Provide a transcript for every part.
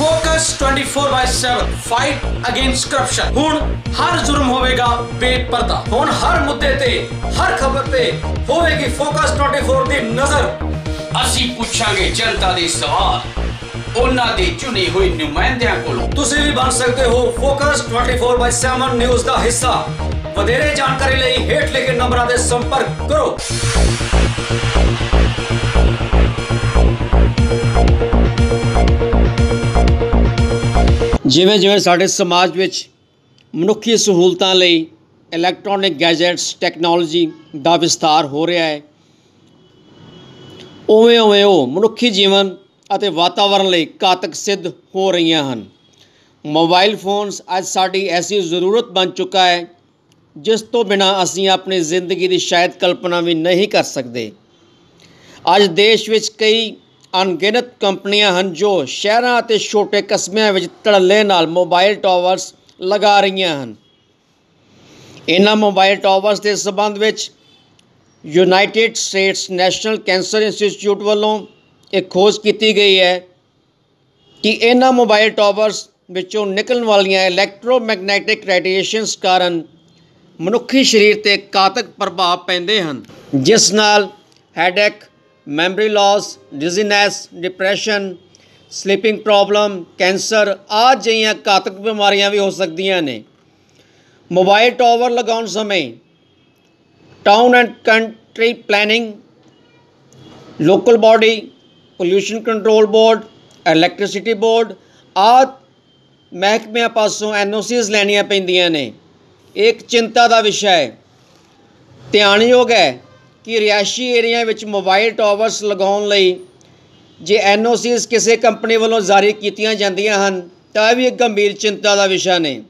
Focus 24/7 fight against corruption ਹੁਣ ਹਰ ਜ਼ੁਰਮ ਹੋਵੇਗਾ ਬੇਪਰਦਾ। ਹੁਣ ਹਰ ਮੁੱਦੇ ਤੇ, ਹਰ ਖਬਰ ਤੇ ਹੋਵੇਗੀ ਫੋਕਸ 24 ਦੀ ਨਜ਼ਰ। ਅਸੀਂ ਪੁੱਛਾਂਗੇ ਜਨਤਾ ਦੇ ਸਵਾਲ। ਉਹਨਾਂ ਦੇ ਚੁਣੇ ਹੋਏ ਨੁਮਾਇੰਦਿਆਂ ਕੋਲੋਂ। ਤੁਸੀਂ ਵੀ ਬਣ ਸਕਦੇ ਹੋ ਫੋਕਸ 24/7 ਨਿਊਜ਼ ਦਾ ਹਿੱਸਾ। ਵਧੇਰੇ ਜਾਣਕਾਰੀ ਲਈ ਹੇਠ ਲਿਖੇ ਨੰਬਰਾਂ ਤੇ ਸੰਪਰਕ ਕਰੋ। ਜਿਵੇਂ ਜਿਵੇਂ ਸਾਡੇ ਸਮਾਜ ਵਿੱਚ ਮਨੁੱਖੀ ਸਹੂਲਤਾਂ ਲਈ ਇਲੈਕਟ੍ਰੋਨਿਕ ਗੈਜਟਸ ਟੈਕਨੋਲੋਜੀ ਦਾ ਵਿਸਥਾਰ ਹੋ ਰਿਹਾ ਹੈ, ਉਵੇਂ ਉਵੇਂ ਉਹ ਮਨੁੱਖੀ ਜੀਵਨ ਅਤੇ ਵਾਤਾਵਰਣ ਲਈ ਘਾਤਕ ਸਿੱਧ ਹੋ ਰਹੀਆਂ ਹਨ। ਮੋਬਾਈਲ ਫੋਨਸ ਅੱਜ ਸਾਡੀ ਐਸੀ ਜ਼ਰੂਰਤ ਬਣ ਚੁੱਕਾ ਹੈ, ਜਿਸ ਤੋਂ ਬਿਨਾ ਅਸੀਂ ਆਪਣੀ ਜ਼ਿੰਦਗੀ ਦੀ ਸ਼ਾਇਦ ਕਲਪਨਾ ਵੀ ਨਹੀਂ ਕਰ ਸਕਦੇ। ਅੱਜ ਦੇਸ਼ ਵਿੱਚ ਕਈ ਅਣਗਿਣਤ ਕੰਪਨੀਆਂ ਹਨ ਜੋ ਸ਼ਹਿਰਾਂ ਅਤੇ ਛੋਟੇ ਕਸਬਿਆਂ ਵਿੱਚ ਧੜੱਲੇ ਨਾਲ ਮੋਬਾਈਲ ਟਾਵਰਸ ਲਗਾ ਰਹੀਆਂ ਹਨ। ਇਹਨਾਂ ਮੋਬਾਈਲ ਟਾਵਰਸ ਦੇ ਸਬੰਧ ਵਿੱਚ United States National Cancer Institute ਵੱਲੋਂ ਇੱਕ ਖੋਜ ਕੀਤੀ ਗਈ ਹੈ ਕਿ ਇਹਨਾਂ ਮੋਬਾਈਲ ਟਾਵਰਸ ਵਿੱਚੋਂ ਨਿਕਲਣ ਵਾਲੀਆਂ ਇਲੈਕਟ੍ਰੋਮੈਗਨੈਟਿਕ ਰੇਡੀਏਸ਼ਨਸ ਕਾਰਨ ਮਨੁੱਖੀ ਸਰੀਰ ਤੇ ਘਾਤਕ ਪ੍ਰਭਾਵ ਪੈਂਦੇ ਹਨ, ਜਿਸ ਨਾਲ headache memory loss dizziness depression sleeping problem cancer ਆਦਿ ਜਿਹੀਆਂ ਘਾਤਕ ਬਿਮਾਰੀਆਂ ਵੀ ਹੋ ਸਕਦੀਆਂ ਨੇ। ਮੋਬਾਈਲ ਟਾਵਰ ਲਗਾਉਣ ਸਮੇਂ town and country planning local body pollution control board electricity board ਆਦਿ ਮਹਿਕਮਿਆਂ ਪਾਸੋਂ ਐਨਓਸੀਜ਼ ਲੈਣੀਆਂ ਪੈਂਦੀਆਂ ਨੇ। ਇਹ ਇੱਕ ਚਿੰਤਾ ਦਾ ਵਿਸ਼ਾ ਹੈ। ਧਿਆਨਯੋਗ ਹੈ ਕਿ ਰਿਹਾਇਸ਼ੀ ਏਰੀਆ ਵਿੱਚ ਮੋਬਾਈਲ ਟਾਵਰਸ ਲਗਾਉਣ ਲਈ ਜੇ ਐਨਓਸੀਜ਼ ਕਿਸੇ ਕੰਪਨੀ ਵੱਲੋਂ ਜਾਰੀ ਕੀਤੀਆਂ ਜਾਂਦੀਆਂ ਹਨ, ਤਾਂ ਇਹ ਵੀ ਇੱਕ ਗੰਭੀਰ ਚਿੰਤਾ ਦਾ ਵਿਸ਼ਾ ਨੇ।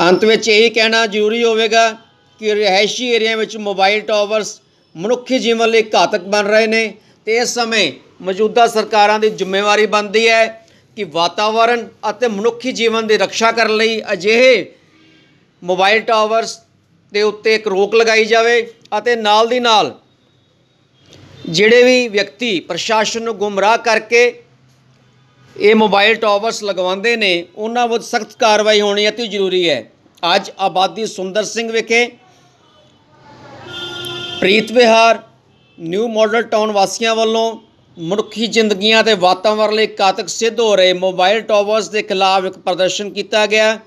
ਅੰਤ ਵਿੱਚ ਇਹੀ ਕਹਿਣਾ ਜ਼ਰੂਰੀ ਹੋਵੇਗਾ ਕਿ ਰਿਹਾਇਸ਼ੀ ਏਰੀਆ ਵਿੱਚ ਮੋਬਾਈਲ ਟਾਵਰਸ ਮਨੁੱਖੀ ਜੀਵਨ ਲਈ ਘਾਤਕ ਬਣ ਰਹੇ ਨੇ ਤੇ ਇਸ ਸਮੇਂ ਮੌਜੂਦਾ ਸਰਕਾਰਾਂ ਦੀ ਜ਼ਿੰਮੇਵਾਰੀ ਬਣਦੀ ਹੈ ਕਿ ਵਾਤਾਵਰਣ ਅਤੇ ਮਨੁੱਖੀ ਜੀਵਨ ਦੀ ਰੱਖਿਆ ਕਰਨ ਲਈ ਅਜਿਹੇ ਮੋਬਾਈਲ ਟਾਵਰਸ ਦੇ ਉੱਤੇ ਇੱਕ ਰੋਕ ਲਗਾਈ ਜਾਵੇ ਅਤੇ ਨਾਲ ਦੀ ਨਾਲ ਜਿਹੜੇ ਵੀ ਵਿਅਕਤੀ ਪ੍ਰਸ਼ਾਸਨ ਨੂੰ ਗੁੰਮਰਾਹ ਕਰਕੇ ਇਹ ਮੋਬਾਈਲ ਟਾਵਰਸ ਲਗਵਾਉਂਦੇ ਨੇ, ਉਹਨਾਂ ਵਿਰੁੱਧ ਸਖਤ ਕਾਰਵਾਈ ਹੋਣੀ ਅਤੀ ਜ਼ਰੂਰੀ ਹੈ। ਅੱਜ ਆਬਾਦੀ ਸੁੰਦਰ ਸਿੰਘ ਵਿਖੇ ਪ੍ਰੀਤ ਵਿਹਾਰ ਨਿਊ ਮਾਡਲ ਟਾਊਨ ਵਾਸੀਆਂ ਵੱਲੋਂ ਮਨੁੱਖੀ ਜ਼ਿੰਦਗੀਆਂ ਤੇ ਵਾਤਾਵਰਣ ਲਈ ਘਾਤਕ ਸਿੱਧ ਹੋ ਰਹੇ ਮੋਬਾਈਲ ਟਾਵਰਸ ਦੇ ਖਿਲਾਫ ਇੱਕ ਪ੍ਰਦਰਸ਼ਨ ਕੀਤਾ ਗਿਆ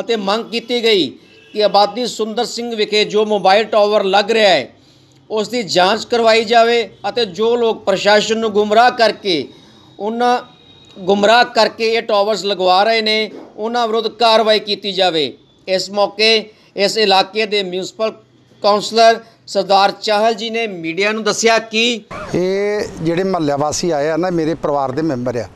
ਅਤੇ ਮੰਗ ਕੀਤੀ ਗਈ ਕਿ ਆਬਾਦੀ ਸੁੰਦਰ ਸਿੰਘ ਵਿਖੇ ਜੋ ਮੋਬਾਈਲ ਟਾਵਰ ਲੱਗ ਰਿਹਾ ਹੈ ਉਸ ਦੀ ਜਾਂਚ ਕਰਵਾਈ ਜਾਵੇ ਅਤੇ ਜੋ ਲੋਕ ਪ੍ਰਸ਼ਾਸਨ ਨੂੰ ਗੁੰਮਰਾਹ ਕਰਕੇ ਉਹਨਾਂ ਗੁੰਮਰਾਹ ਕਰਕੇ ਇਹ ਟਾਵਰਸ ਲਗਵਾ ਰਹੇ ਨੇ, ਉਹਨਾਂ ਵਿਰੁੱਧ ਕਾਰਵਾਈ ਕੀਤੀ ਜਾਵੇ। ਇਸ ਮੌਕੇ ਇਸ ਇਲਾਕੇ ਦੇ ਮਿਊਨਿਸਪਲ ਕਾਉਂਸਲਰ ਸਰਦਾਰ ਚਾਹਲ ਜੀ ਨੇ ਮੀਡੀਆ ਨੂੰ ਦੱਸਿਆ ਕਿ ਇਹ ਜਿਹੜੇ ਮਹੱਲਾ ਵਾਸੀ ਆਏ ਆ ਨਾ, ਮੇਰੇ ਪਰਿਵਾਰ ਦੇ ਮੈਂਬਰ ਆ,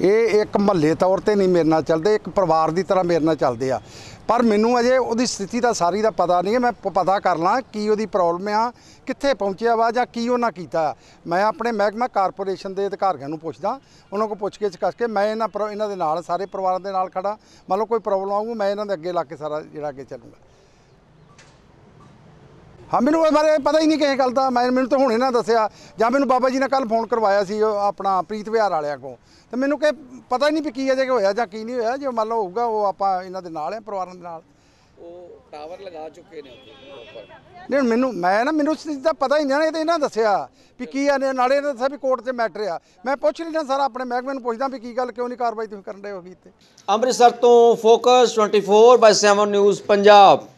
ਇਹ ਇੱਕ ਮਹੱਲੇ ਤੌਰ ਤੇ ਨਹੀਂ ਮੇਰੇ ਨਾਲ ਚੱਲਦੇ, ਇੱਕ ਪਰਿਵਾਰ ਦੀ ਤਰ੍ਹਾਂ ਮੇਰੇ ਨਾਲ ਚੱਲਦੇ ਆ। ਪਰ ਮੈਨੂੰ ਅਜੇ ਉਹਦੀ ਸਥਿਤੀ ਦਾ ਸਾਰੀ ਦਾ ਪਤਾ ਨਹੀਂ ਹੈ। ਮੈਂ ਪਤਾ ਕਰ ਲਾਂ ਕੀ ਉਹਦੀ ਪ੍ਰੋਬਲਮ ਆ, ਕਿੱਥੇ ਪਹੁੰਚਿਆ ਵਾ ਜਾਂ ਕੀ ਉਹਨਾਂ ਕੀਤਾ। ਮੈਂ ਆਪਣੇ ਮਹਿਕਮਾ ਕਾਰਪੋਰੇਸ਼ਨ ਦੇ ਅਧਿਕਾਰੀਆਂ ਨੂੰ ਪੁੱਛਦਾ, ਉਹਨਾਂ ਕੋਲ ਪੁੱਛ ਕੇ ਕਰਕੇ ਮੈਂ ਇਹਨਾਂ ਪਰ- ਇਹਨਾਂ ਦੇ ਨਾਲ, ਸਾਰੇ ਪਰਿਵਾਰਾਂ ਦੇ ਨਾਲ ਖੜਾ ਮੰਨ ਲਓ ਕੋਈ ਪ੍ਰੋਬਲਮ ਆਊਗੀ, ਮੈਂ ਇਹਨਾਂ ਦੇ ਅੱਗੇ ਲਾ ਕੇ ਸਾਰਾ ਜਿਹੜਾ ਅੱਗੇ ਚੱਲੂਗਾ। ਹਾਂ, ਮੈਨੂੰ ਇਹ ਬਾਰੇ ਪਤਾ ਹੀ ਨਹੀਂ ਕਿਸੇ ਗੱਲ ਦਾ। ਮੈਂ ਮੈਨੂੰ ਤਾਂ ਹੁਣੇ ਨਾ ਦੱਸਿਆ। ਜਾਂ ਮੈਨੂੰ ਬਾਬਾ ਜੀ ਨੇ ਕੱਲ ਫੋਨ ਕਰਵਾਇਆ ਸੀ, ਉਹ ਆਪਣਾ ਪ੍ਰੀਤ ਵਿਹਾਰ ਵਾਲਿਆਂ ਕੋਲ। ਤੇ ਮੈਨੂੰ ਕਿ ਪਤਾ ਹੀ ਨਹੀਂ ਵੀ ਕੀ ਅਜੇ ਕਿ ਹੋਇਆ ਜਾਂ ਕੀ ਨਹੀਂ ਹੋਇਆ। ਜੇ ਮੰਨ ਲਓ ਹੋਊਗਾ, ਉਹ ਆਪਾਂ ਇਹਨਾਂ ਦੇ ਨਾਲ ਆ, ਪਰਿਵਾਰਾਂ ਦੇ ਨਾਲ। ਉਹ ਟਾਵਰ ਲਗਾ ਚੁੱਕੇ ਨੇ ਉੱਪਰ ਨਹੀਂ ਮੈਨੂੰ ਮੈਂ ਨਾ ਮੈਨੂੰ ਇਸ ਪਤਾ ਹੀ ਨਹੀਂ ਨਾ, ਇਹ ਤਾਂ ਇਹਨਾਂ ਦੱਸਿਆ ਵੀ ਕੀ ਆ, ਨੇ ਨਾਲੇ ਇਹਨਾਂ ਦੱਸਿਆ ਵੀ ਕੋਰਟ 'ਚ ਮੈਟਰ ਆ। ਮੈਂ ਪੁੱਛ ਲੈਣਾ ਸਾਰਾ ਆਪਣੇ ਮਹਿਕਮੇ ਨੂੰ, ਪੁੱਛਦਾ ਵੀ ਕੀ ਗੱਲ, ਕਿਉਂ ਨਹੀਂ ਕਾਰਵਾਈ ਤੁਸੀਂ ਕਰਨ ਦੇ ਹੋ ਗਈ ਤੇ ਅੰਮ੍ਰਿਤਸਰ ਤੋਂ ਫੋਕਸ 24/7 ਨਿਊਜ਼ ਪੰਜਾਬ।